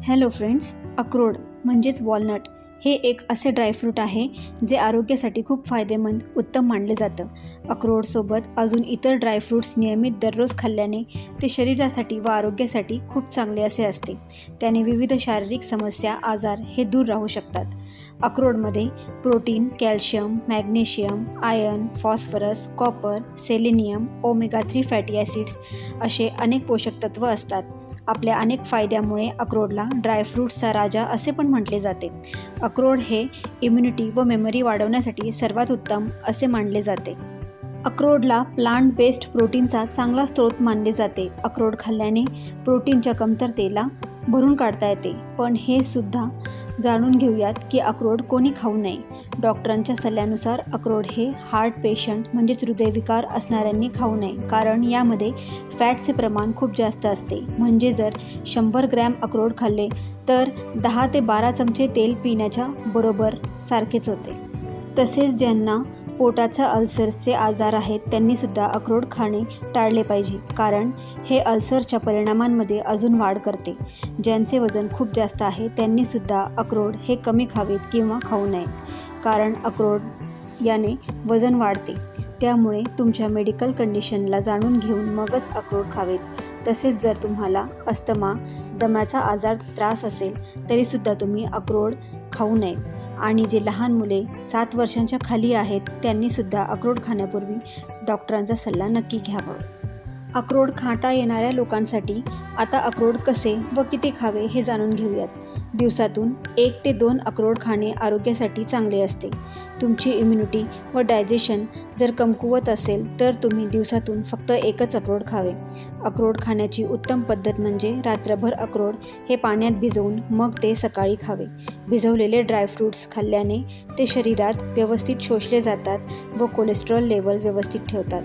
Hello friends अक्रोड म्हणजेच walnut हे एक असे ड्रायफ्रूट आहे जे आरोग्यासाठी खूप फायदेमंद उत्तम मानले जातं. अक्रोडसोबत अजून इतर ड्रायफ्रूट्स नियमित दररोज खाल्ल्याने ते शरीरासाठी व आरोग्यासाठी खूप चांगले असे असते. त्याने विविध शारीरिक समस्या आजार हे दूर राहू शकतात. अक्रोडमध्ये protein calcium magnesium iron phosphorus copper selenium omega three fatty acids असे अनेक पोषकतत्व असतात. आपल्या अनेक फायद्यामुळे अक्रोडला ड्रायफ्रूट्सचा राजा असे पण म्हटले जाते. अक्रोड हे इम्युनिटी व मेमरी वाढवण्यासाठी सर्वात उत्तम असे मानले जाते. अक्रोडला प्लांट बेस्ड प्रोटीनचा चांगला स्रोत मानले जाते. अक्रोड खाल्ल्याने प्रोटीनच्या कमतरतेला भरून काढता येते. पण हे सुद्धा जाणून घेऊयात की अक्रोड कोणी खाऊ नये. डॉक्टरांच्या सल्ल्यानुसार अक्रोड हे हार्ट पेशंट म्हणजेच हृदयविकार असणाऱ्यांनी खाऊ नये कारण यामध्ये फॅटचे प्रमाण खूप जास्त असते. म्हणजे जर शंभर ग्रॅम अक्रोड खाल्ले तर दहा ते बारा चमचे तेल पिण्याच्या बरोबर सारखेच होते. तसेच ज्यांना पोटाचा अल्सर्सचे आजार आहेत त्यांनीसुद्धा अक्रोड खाणे टाळले पाहिजे कारण हे अल्सरच्या परिणामांमध्ये अजून वाढ करते. ज्यांचे वजन खूप जास्त आहे त्यांनीसुद्धा अक्रोड हे कमी खावेत किंवा खाऊ नये कारण अक्रोड याने वजन वाढते. त्यामुळे तुमच्या मेडिकल कंडिशनला जाणून घेऊन मगच अक्रोड खावेत. तसेच जर तुम्हाला अस्थमा दम्याचा आजार त्रास असेल तरीसुद्धा तुम्ही अक्रोड खाऊ नये. आणि जे लहान मुले सात वर्षांच्या खाली आहेत त्यांनीसुद्धा अक्रोड खाण्यापूर्वी डॉक्टरांचा सल्ला नक्की घ्यावा. अक्रोड खाता येणाऱ्या लोकांसाठी आता अक्रोड कसे व किती खावे हे जाणून घेऊयात. दिवसातून एक ते दोन अक्रोड खाणे आरोग्यासाठी चांगले असते. तुमची इम्युनिटी व डायजेशन जर कमकुवत असेल तर तुम्ही दिवसातून फक्त एकच अक्रोड खावे. अक्रोड खाण्याची उत्तम पद्धत म्हणजे रात्रभर अक्रोड हे पाण्यात भिजवून मग ते सकाळी खावे. भिजवलेले ड्रायफ्रूट्स खाल्ल्याने ते शरीरात व्यवस्थित शोषले जातात व कोलेस्ट्रॉल लेवल व्यवस्थित ठेवतात.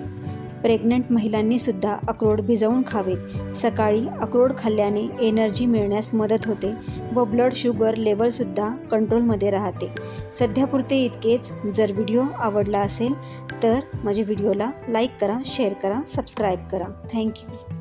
प्रेग्नंट महिलांनी सुद्धा अक्रोड भिजवून खावेत. सकाळी अक्रोड खाल्ल्याने एनर्जी मिळण्यास मदत होते व ब्लड शुगर लेवलसुद्धा कंट्रोलमध्ये राहते. सध्यापुरते इतकेच. जर व्हिडिओ आवडला असेल तर माझ्या व्हिडिओला लाईक करा शेअर करा सबस्क्राईब करा. थँक्यू.